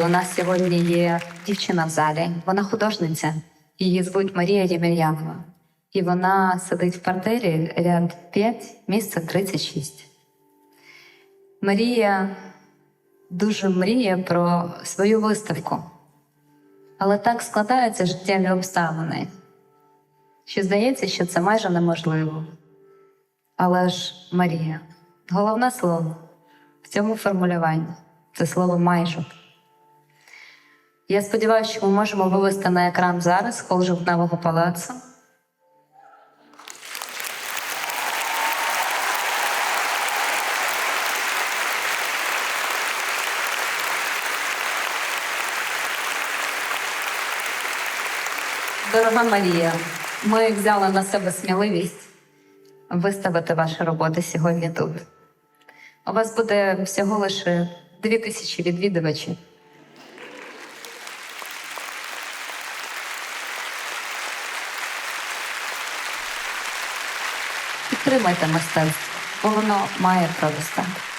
У нас сьогодні є дівчина в залі. Вона художниця. Її звуть Марія Ємельянова. І вона сидить в партері ряд 5, місце 36. Марія дуже мріє про свою виставку. Але так складаються життєві обставини, що здається, що це майже неможливо. Але ж Марія, головне слово в цьому формулюванні це слово майже. Я сподіваюся, що ми можемо вивести на екран зараз хол жовтневого палацу. Дорога Марія, ми взяли на себе сміливість виставити ваші роботи сьогодні тут. У вас буде всього лише дві тисячі відвідувачів. Підтримайте мистецтво, бо воно має проростати.